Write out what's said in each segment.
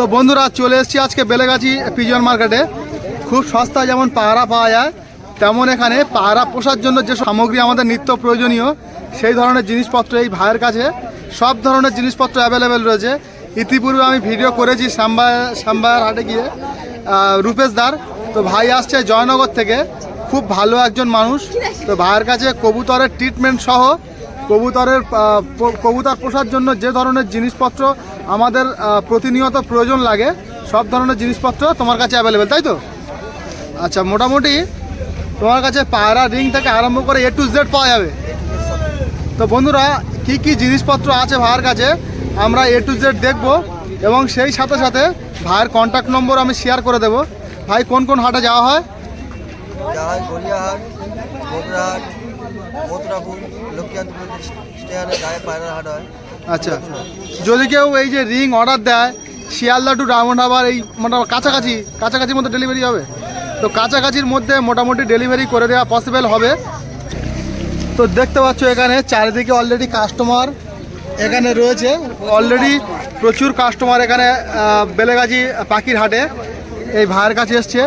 তো বন্ধুরা চলে এসেছি আজকে বেলেগাছি পিজন মার্কেটে। খুব সস্তা যেমন পাহারা পাওয়া যায় তেমন এখানে পায়রা পোষার জন্য যে সামগ্রী আমাদের নিত্য প্রয়োজনীয় সেই ধরনের জিনিসপত্র এই ভাইয়ের কাছে সব ধরনের জিনিসপত্র অ্যাভেলেবেল রয়েছে। ইতিপূর্বে আমি ভিডিও করেছি শ্যামবা শ্যামবায়ার হাটে গিয়ে আহ, রূপেশ দার। তো ভাই আসছে জয়নগর থেকে খুব ভালো একজন মানুষ। তো ভাইয়ের কাছে কবুতরের ট্রিটমেন্ট সহ কবুতরের কবুতর পোষার জন্য যে ধরনের জিনিসপত্র আমাদের প্রতিনিয়ত প্রয়োজন লাগে, সব ধরনের জিনিসপত্র তোমার কাছে অ্যাভেলেবেল তাই তো? আচ্ছা মোটামুটি তোমার কাছে পায়রা, রিং থেকে আরম্ভ করে এ টু জেড পাওয়া যাবে। তো বন্ধুরা, কি কি জিনিসপত্র আছে ভাইয়ের কাছে, আমরা এ টু জেড দেখব, এবং সেই সাথে সাথে ভাইয়ের কন্ট্যাক্ট নম্বর আমি শেয়ার করে দেব। ভাই, কোন কোন হাটে যাওয়া হয়? আচ্ছা। যদি কেউ এই যে রিং অর্ডার দেয়, শিয়ালদা টু ডায়মন্ড হারবার এই মোটামুটি কাছাকাছি, কাছাকাছির মধ্যে ডেলিভারি হবে। তো কাছাকাছির মধ্যে মোটামুটি ডেলিভারি করে দেওয়া পসিবল হবে। তো দেখতে পাচ্ছ এখানে চারিদিকে অলরেডি কাস্টমার এখানে রয়েছে। অলরেডি প্রচুর কাস্টমার এখানে বেলেগাছি পাখির হাটে। এই ভাইয়ের কাছে এসছে।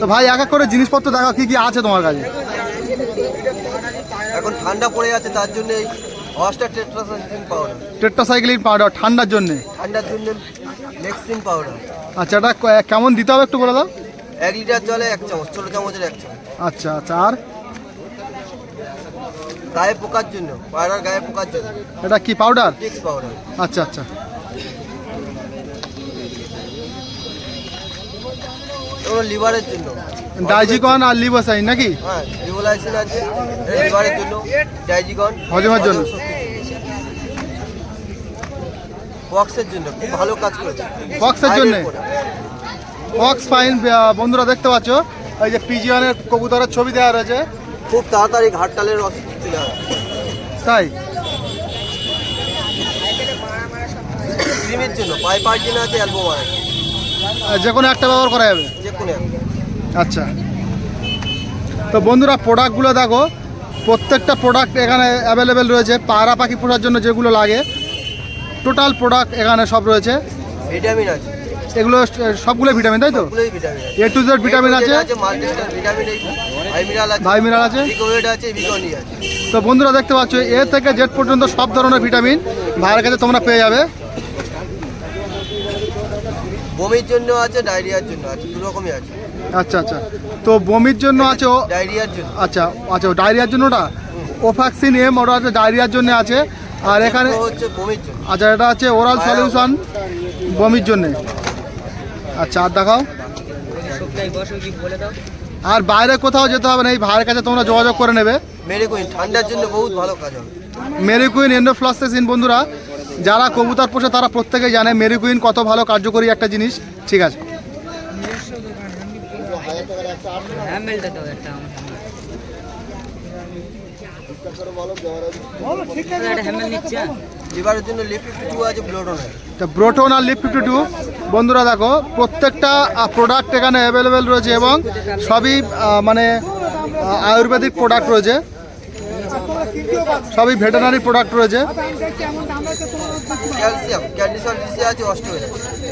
তো ভাই, এক এক করে জিনিসপত্র দেখা কি কি আছে তোমার কাছে? ঠান্ডা পড়ে যাচ্ছে তার জন্য এই হস্টার টেট্রাসাইক্লিন পাউডার টেট্রাসাইক্লিন পাউডার ঠান্ডার জন্য? ঠান্ডার জন্য লেক্সিন পাউডার আচ্ছা এটা কেমন দিতে হবে একটু বলে দাও? এক লিটার জলে এক চামচ ছোটো চামচের এক চামচ। আচ্ছা আচ্ছা আর? গায়ে পোকার জন্য পায়রার গায়ে পোকার জন্য। এটা কি পাউডার টিক্স পাউডার আচ্ছা আচ্ছা। লিভারের জন্য। ডাইজিকন আর লিবোসাইন নাকি? হ্যাঁ লিভোলাইসিন আছে এটা লিভারের জন্য ডাইজিকন হজমের জন্য। বক্সের জন্য খুব ভালো কাজ করে বক্সের জন্যে? অক্স ফাইন বন্ধুরা দেখতে পাচ্ছ? এই যে পিজিয়নের কবুতরের ছবি দেওয়া রয়েছে। খুব তাড়াতাড়ি ঘাটটালের রস চলে আসে। তাই? ক্রিমের জন্য পাই পাইর জন্য আছে অ্যালবো আছে যে কোনো একটা ব্যবহার করা যাবে? যে কোনো আচ্ছা। তো বন্ধুরা প্রোডাক্টগুলো দেখো প্রত্যেকটা প্রোডাক্ট এখানে অ্যাভেলেবেল রয়েছে পায়রা পাখি পোষার জন্য যেগুলো লাগে টোটাল প্রোডাক্ট এখানে সব রয়েছে। ভিটামিন আছে। এগুলো সবগুলো ভিটামিন তাই তো? এ টু জেড ভিটামিন আছে আছে মাল্টিস্টার ভিটামিন এই ভাই মিনারেল আছে ভাই মিনারেল আছে ভিকোয়েড আছে ভিকনি আছে। তো বন্ধুরা দেখতে পাচ্ছ এ থেকে জেড পর্যন্ত সব ধরনের ভিটামিন ভাইয়ের কাছে তোমরা পেয়ে যাবে। বমির জন্য আছে ডায়রিয়ার জন্য আছে দু রকমই আছে। আচ্ছা আচ্ছা। তো বমির জন্য আছে ডায়রিয়ার জন্য। আচ্ছা আচ্ছা ডায়রিয়ার জন্য ওটা ওফ্যাক্সিন এম ওটা হচ্ছে ডায়রিয়ার জন্য আছে। আর এখানে হচ্ছে বমির জন্য। আচ্ছা এটা আছে ওরাল সলিউশন বমির জন্যে। আচ্ছা আর দেখাও। আর বাইরে কোথাও যেতে হবে না এই ভাইয়ের কাছে তোমরা যোগাযোগ করে নেবে। মেরিকুইন ঠান্ডার জন্য বহুত ভালো কাজ হবে। মেরিকুইন এন্ডোফ্লাস্টেসিন বন্ধুরা। যারা কবুতর পোষে তারা প্রত্যেকেই জানে মেরিকুইন কত ভালো কার্যকরী একটা জিনিস। ঠিক আছে। ব্রোটন আর লিপ ফিফটি টু বন্ধুরা দেখো প্রত্যেকটা প্রোডাক্ট এখানে অ্যাভেলেবেল রয়েছে এবং সবই মানে আয়ুর্বেদিক প্রোডাক্ট রয়েছে। সবই ভেটেনারি প্রোডাক্ট রয়েছে।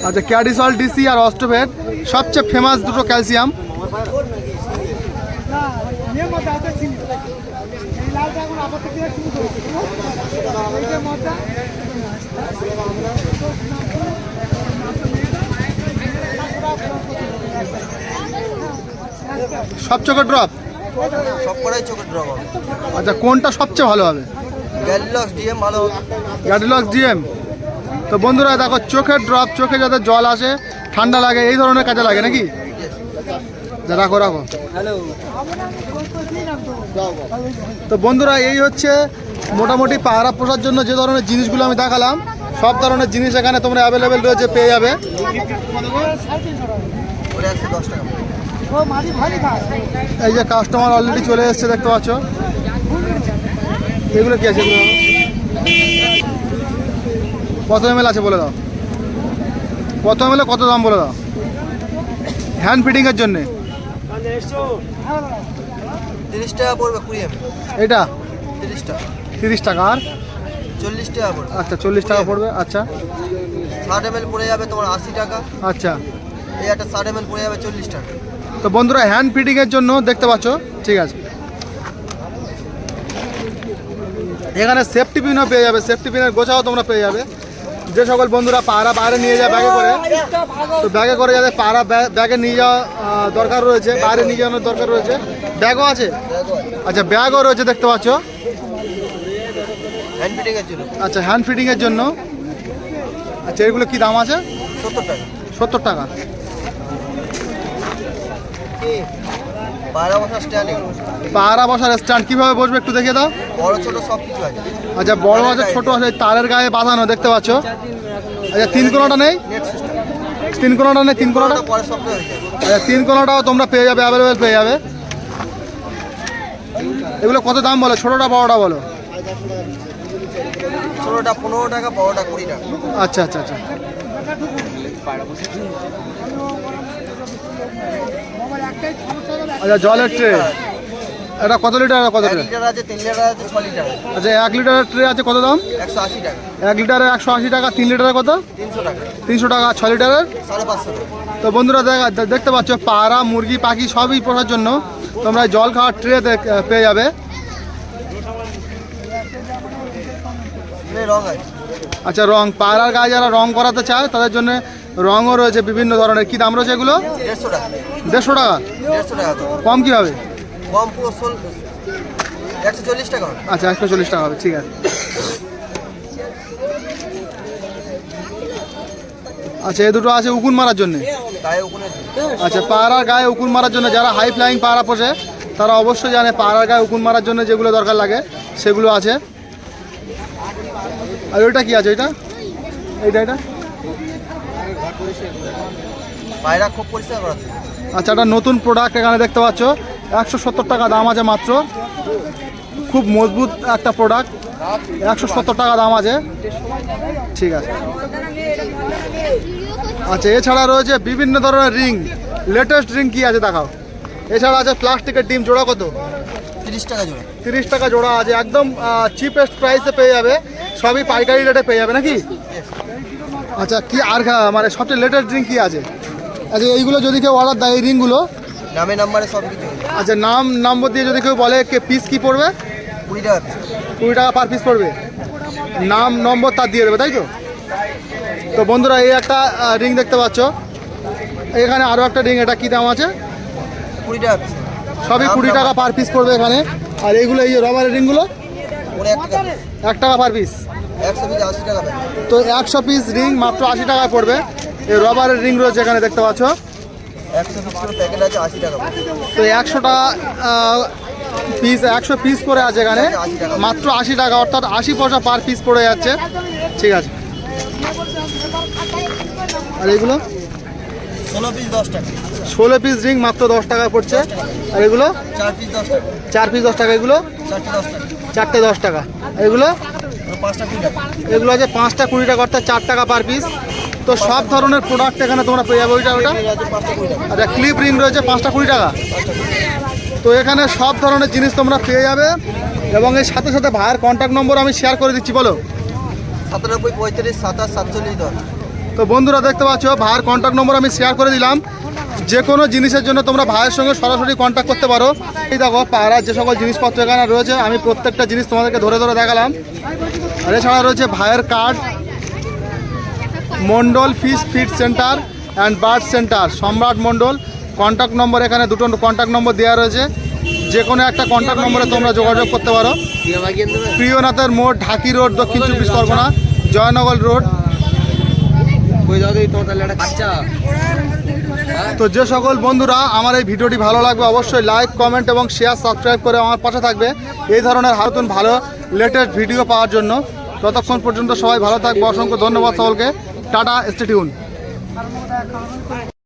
আচ্ছা ক্যাডিসল ডিসি আর অস্টোভেট সবচেয়ে ফেমাস দুটো ক্যালসিয়াম সব চোখের ড্রপ সব কটাই চোখের ড্রপ হবে। আচ্ছা কোনটা সবচেয়ে ভালো হবে? গ্যালিলক্স ডিএম ভালো হবে। গ্যাডিলক্স ডিএম তো বন্ধুরা দেখো চোখের ড্রপ চোখে যাতে জল আসে ঠান্ডা লাগে এই ধরনের কাজে লাগে নাকি? যা রাখো রাখো। তো বন্ধুরা এই হচ্ছে মোটামুটি পাহারা পোষার জন্য যে ধরনের জিনিসগুলো আমি দেখালাম সব ধরনের জিনিস এখানে তোমরা অ্যাভেলেবেল রয়েছে পেয়ে যাবে। টাকা। এই যে কাস্টমার অলরেডি চলে এসেছে দেখতে পাচ্ছ? এগুলো কি আছে? কত এম আছে বলে দাও। কত এম কত দাম বলে দাও? হ্যান্ড ফিটিংয়ের জন্যে। তিরিশ টাকা পড়বে কুড়ি এম এটা? তিরিশ টাকা। তিরিশ টাকা। আর? চল্লিশ টাকা পড়বে। আচ্ছা চল্লিশ টাকা পড়বে আচ্ছা। ষাট এম পড়ে যাবে তোমার আশি টাকা। আচ্ছা। এই একটা ষাট এম পড়ে যাবে চল্লিশ টাকা। তো বন্ধুরা হ্যান্ড ফিটিংয়ের জন্য দেখতে পাচ্ছ? ঠিক আছে। এখানে সেফটি পিনও পেয়ে যাবে। সেফটি পিনের গোছাও তোমরা পেয়ে যাবে। যে সকল বন্ধুরা পায়রা বাইরে নিয়ে যায় ব্যাগে করে তো ব্যাগে করে যাদের ব্যা- ব্যাগে নিয়ে যাওয়া দরকার রয়েছে বাইরে নিয়ে যাওয়ানোর দরকার রয়েছে ব্যাগও আছে? আচ্ছা ব্যাগও রয়েছে দেখতে পাচ্ছ? আচ্ছা হ্যান্ড ফিটিংয়ের জন্য। আচ্ছা এগুলো কি দাম আছে? সত্তর টাকা। সত্তর টাকা। পায়রা বসার স্ট্যান্ড কীভাবে বসবে একটু দেখিয়ে দাও। বড় ছোট সব কিছু আছে। আচ্ছা বড় আছে ছোট আছে তারের গায়ে বাঁধানো দেখতে পাচ্ছ? আচ্ছা তিন কোনাটা নেই? তিন কোনাটা নেই তিন কোনাটা? আচ্ছা তিন কোনাটাও তোমরা পেয়ে যাবে অ্যাভেলেবেল পেয়ে যাবে। এগুলো কত দাম বলো? ছোটোটা বড়োটা বলো। ছোটোটা পনেরো টাকা বড়োটা কুড়ি টাকা। আচ্ছা আচ্ছা আচ্ছা। আচ্ছা জলের ট্রে এটা কত লিটার কত লিটার আছে তিন লিটার আছে ছ লিটার আছে। আচ্ছা এক লিটারের ট্রে আছে কত দাম? একশো আশি টাকা। এক লিটারে একশো আশি টাকা তিন লিটারের কত? তিনশো টাকা। তিনশো টাকা ছ লিটারের সাড়ে পাঁচশো টাকা। তো বন্ধুরা দেখা দেখতে পাচ্ছ পাড়া মুরগি পাখি সবই পোষার জন্য তোমরা জল খাওয়ার ট্রে পেয়ে যাবে। আচ্ছা রং। পায়রার গায়ে যারা রং করাতে চায় তাদের জন্য রঙও রয়েছে বিভিন্ন ধরনের। কী দাম রয়েছে এগুলো? দেড়শো টাকা। দেড়শো কম কী হবে কম একশো চল্লিশ টাকা আচ্ছা একশো চল্লিশ টাকা হবে ঠিক আছে। আচ্ছা এ দুটো আছে উকুন মারার জন্য? আচ্ছা পায়রার গায়ে উকুন মারার জন্য যারা হাই ফ্লাইং পায়রা পোষে তারা অবশ্যই জানে পায়রার গায়ে উকুন মারার জন্য যেগুলো দরকার লাগে সেগুলো আছে। আর ওইটা কি আছে ওইটা? এইটা এটা খুব পরিষ্কার করা আচ্ছা একটা নতুন প্রোডাক্ট এখানে দেখতে পাচ্ছ। একশো সত্তর টাকা দাম আছে মাত্র। খুব মজবুত একটা প্রোডাক্ট একশো সত্তর টাকা দাম আছে। ঠিক আছে। আচ্ছা এছাড়া রয়েছে বিভিন্ন ধরনের রিং। লেটেস্ট রিং কি আছে দেখাও। এছাড়া আছে প্লাস্টিকের ডিম জোড়া কত? তিরিশ টাকা জোড়া। তিরিশ টাকা জোড়া আছে। একদম চিপেস্ট প্রাইসে পেয়ে যাবে। সবই পাইকারি রেটে পেয়ে যাবে নাকি? আচ্ছা কি আর মানে সবচেয়ে লেটেস্ট ড্রিঙ্ক কি আছে? আচ্ছা এইগুলো যদি কেউ অর্ডার দেয় এই রিংগুলো নামে নাম্বারে সব কিছু। আচ্ছা নাম নম্বর দিয়ে যদি কেউ বলে কে পিস কি পড়বে? কুড়ি টাকা কুড়ি টাকা পার পিস পড়বে। নাম নম্বর তার দিয়ে দেবে তাই তো? তো বন্ধুরা এই একটা রিং দেখতে পাচ্ছ। এখানে আরও একটা রিং এটা কী দাম আছে? কুড়ি টাকা সবই কুড়ি টাকা পার পিস পড়বে এখানে। আর এইগুলো এই যে রবারের রিংগুলো এক টাকা। piece। এক টাকা পার পিস একশো পিস আশি টাকা তো একশো পিস রিং মাত্র আশি টাকায় পড়বে। এই রবারের রিং রয়েছে এখানে দেখতে পাচ্ছ। তো একশোটা পিস একশো পিস করে আছে এখানে। মাত্র আশি টাকা অর্থাৎ আশি পয়সা পার পিস পড়ে যাচ্ছে। ঠিক আছে। আর এগুলো? ষোলো পিস দশ টাকা। ষোলো পিস রিং মাত্র দশ টাকা পড়ছে। আর এগুলো? চার পিস দশ টাকা। চার পিস দশ টাকা এগুলো? চারটে দশ টাকা। চারটে দশ টাকা। এগুলো? পাঁচটা কুড়ি টাকা। এগুলো আছে পাঁচটা কুড়ি টাকা অর্থাৎ চার টাকা পার পিস তো সব ধরনের প্রোডাক্ট এখানে তোমরা পেয়ে যাবে। ওইটা ওইটা? আচ্ছা ক্লিপ রিং রয়েছে পাঁচটা কুড়ি টাকা। তো এখানে সব ধরনের জিনিস তোমরা পেয়ে যাবে এবং এর সাথে সাথে ভাইয়ের কন্ট্যাক্ট নম্বর আমি শেয়ার করে দিচ্ছি বলো। সাতানব্বই পঁয়ত্রিশ সাতাশ সাতচল্লিশ দশ তো বন্ধুরা দেখতে পাচ্ছ ভাইয়ের কন্ট্যাক্ট নম্বর আমি শেয়ার করে দিলাম। যে কোনো জিনিসের জন্য তোমরা ভাইয়ের সঙ্গে সরাসরি কন্ট্যাক্ট করতে পারো। এই দেখো পায়রার যে সকল জিনিসপত্র এখানে রয়েছে আমি প্রত্যেকটা জিনিস তোমাদেরকে ধরে ধরে দেখালাম। আর এছাড়া রয়েছে ভাইয়ের card Mondal fish feed centre and bird centre Samrat Mondal. Contact নম্বর এখানে দুটো কন্ট্যাক্ট নম্বর দেওয়া রয়েছে। যে কোনো একটা কন্ট্যাক্ট নম্বরে তোমরা যোগাযোগ করতে পারো। প্রিয়নাথের মোড় ঢাকি রোড দক্ষিণ চব্বিশ পরগনা জয়নগর রোড। তো যে সকল বন্ধুরা আমার এই ভিডিওটি ভালো লাগবে অবশ্যই লাইক কমেন্ট এবং শেয়ার সাবস্ক্রাইব করে আমার পাশে থাকবে। এই ধরনের নতুন ভালো লেটেস্ট ভিডিও পাওয়ার জন্য। ততক্ষণ পর্যন্ত সবাই ভালো থাকবে। অসংখ্য ধন্যবাদ সকলকে। Tata stay tuned